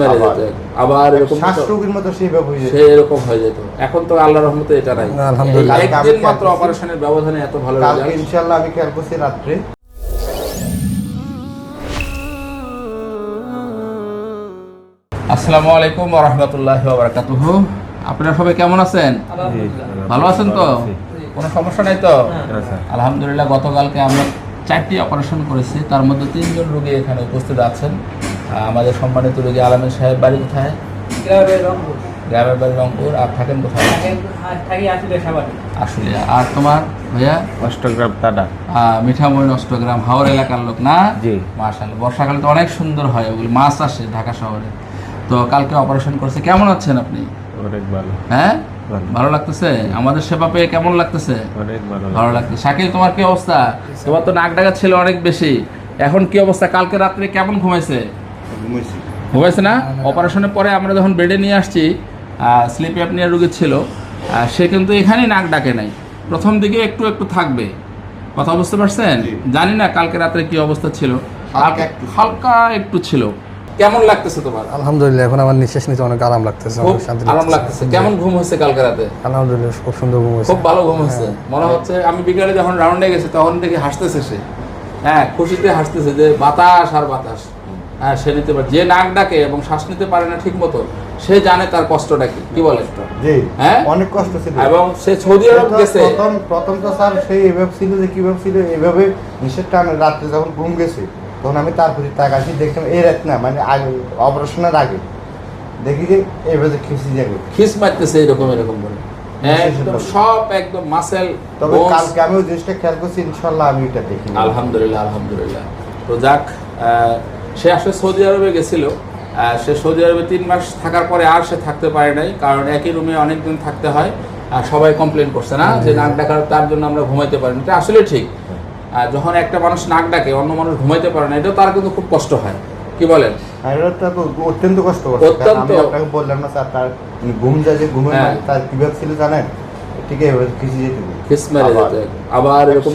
মেরে যেত আবার এরকম শ্বাস রোগীর মতো হয়ে সে যেত এরকম হয়ে যেত এখন তো আল্লাহ রহমতে এটা নাই। আলহামদুলিল্লাহ। একদিন মাত্র অপারেশনের ব্যবধানে এত ভালো কালকে ইনশাল্লাহ আমি খেয়াল করছি রাত্রে। আসসালামু আলাইকুম ওয়া রাহমাতুল্লাহি ওয়া বারাকাতুহু। আপনারা সবাই কেমন আছেন? ভালো আছেন তো? কোনো সমস্যা নাই তো? আলহামদুলিল্লাহ গতকালকে আমরা চারটি অপারেশন করেছি। তার মধ্যে তিনজন রোগী এখানে উপস্থিত আছেন। আমাদের সম্মানিত রোগী আলমের সাহেব বাড়ি কোথায়? গ্রামের বাড়ি রংপুর। আর থাকেন কোথায়? আসলে আর তোমার ভাইয়া? অষ্টগ্রাম আহ, মিঠামইন অষ্টগ্রাম হাওড় এলাকার লোক না? জি। মার্শাল বর্ষাকালে তো অনেক সুন্দর হয় ওগুলো মাছ আসে ঢাকা শহরে। তো কালকে অপারেশন করছে। কেমন আছেন আপনি? অনেক ভালো। হ্যাঁ? ভালো। লাগতেছে? আমাদের সেবা পেয়ে কেমন লাগতেছে? অনেক ভালো ভালো লাগছে। শাকিল তোমার কি অবস্থা? তোমার তো নাক ডাকা ছিল অনেক বেশি। এখন কি অবস্থা? কালকে রাত্রে কেমন ঘুমাইছে? ঘুমাইছি। না? অপারেশনের পরে আমরা যখন বেডে নিয়ে আসছি স্লিপ অ্যাপনিয়া রোগী ছিল সে কিন্তু এখানেই নাক ডাকে নাই। প্রথম দিকে একটু একটু থাকবে। কথা বুঝতে পারছেন? জানি না কালকে রাত্রে কি অবস্থা ছিল। হালকা একটু। ছিল। কেমন লাগতেছে তোমার? আলহামদুলিল্লাহ এখন আমার নিঃশ্বাস নিতে অনেক আরাম লাগতেছে খুব শান্তি আরাম লাগতেছে। কেমন ঘুম হয়েছে কালকে রাতে? আলহামদুলিল্লাহ খুব সুন্দর ঘুম হয়েছে। খুব ভালো ঘুম হচ্ছে মনে হচ্ছে আমি বিকালে যখন রাউন্ডে গেছি তখন দেখি হাসতেছে সে। হ্যাঁ খুশিতে হাসতেছে যে বাতাস আর বাতাস। হ্যাঁ সে নিতে পারে। যে নাক ডাকে এবং শ্বাস নিতে পারে না ঠিক মতো সে জানে তার কষ্টটা কি। কি বলে? হ্যাঁ? অনেক কষ্ট ছিল। এবং সে সৌদি আরব গেছে। প্রথম প্রথম তো স্যার সেই এভাবে ছিল যে কীভাবে ছিল এভাবে নিষেধ টানে রাত্রে যখন ঘুম গেছে তখন আমি তার প্রতি তাকাছি দেখলাম এই রাত না মানে আগে অপারেশনের আগে। দেখি যে এইভাবে খিসি যাবে খিস মারতেছে এরকম এরকম বলে। একদম সব একদম মাসেল তবে কালকে আমি ওই জিনিসটা খেয়াল করছি ইনশাল্লাহ আমি এটা দেখি। আলহামদুলিল্লাহ আলহামদুলিল্লাহ। তো যাক আহ, সে আসলে সৌদি আরবে গেছিল সে সৌদি আরবে তিন মাস থাকার পরে আর সে থাকতে পারে নাই কারণ একই রুমে অনেকদিন থাকতে হয় আর সবাই কমপ্লেন করছে না যে নাক ডাকার তার জন্য আমরা ঘুমাইতে পারি না। এটা আসলে ঠিক। আর যখন একটা মানুষ নাক ডাকে অন্য মানুষ ঘুমাইতে পারে না এটা তার কিন্তু খুব কষ্ট হয়। কি বলেন? অত্যন্ত কষ্ট অত্যন্ত। আপনাকে বললাম না স্যার তার ঘুম যায় যে ঘুমের হ্যাঁ। মানে তার কীভাবে ছিল জানেন? খিসি যেতে খিস মেরে আবার- যেত আবার এরকম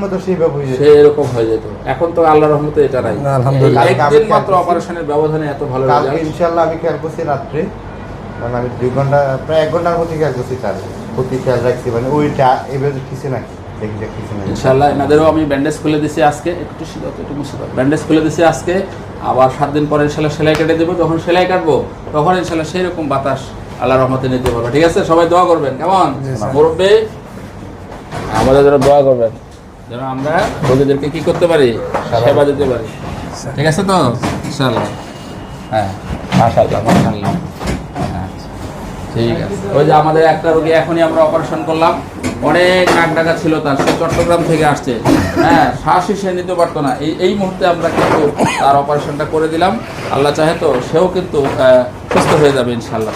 মতো সেইভাবে হয়ে যেত সে এরকম হয়ে যেত এখন তো আল্লাহ রহমতে এটা নাই। আলহামদুলিল্লাহ। একদিন মাত্র অপারেশনের ব্যবধানে এত ভালো কালকে ইনশাল্লাহ আমি খেয়াল করছি রাত্রে কারণ আমি দুই ঘণ্টা প্রায় এক ঘণ্টার মধ্যে খেয়াল করছি তার। প্রতি খেয়াল রাখছি মানে ওইটা নাকি নাকি ইনশাল্লাহ এনাদেরও আমি ব্যান্ডেজ খুলে দিছি আজকে। একটু শীত একটু মুছে দাও। ব্যান্ডেজ খুলে দিছি আজকে। আবার সাত দিন পরে ইনশাল্লাহ সেলাই কেটে দেবো। যখন সেলাই কাটবো তখন ইনশাল্লাহ সেই রকম বাতাস আল্লাহ রহমতে নিতে পারব। ঠিক আছে? সবাই দোয়া করবেন। কেমন? মুরব্বী? আমাদের জন্য দোয়া করবেন। যেন আমরা রোগীদেরকে কি করতে পারি? সেবা দিতে পারি। ঠিক আছে তো? ইনশাল্লাহ হ্যাঁ। মাশাল্লাহ মাশাল্লাহ আচ্ছা। ঠিক আছে। ওই যে আমাদের একটা রোগী এখনই আমরা অপারেশন করলাম। অনেক নাক ডাকা ছিল তার। সে চট্টগ্রাম থেকে আসছে। হ্যাঁ শ্বাসই সে নিতে পারতো না। এই এই মুহূর্তে আমরা কিন্তু তার অপারেশনটা করে দিলাম। আল্লাহ চাহে তো সেও কিন্তু আহ, সুস্থ হয়ে যাবে ইনশাল্লাহ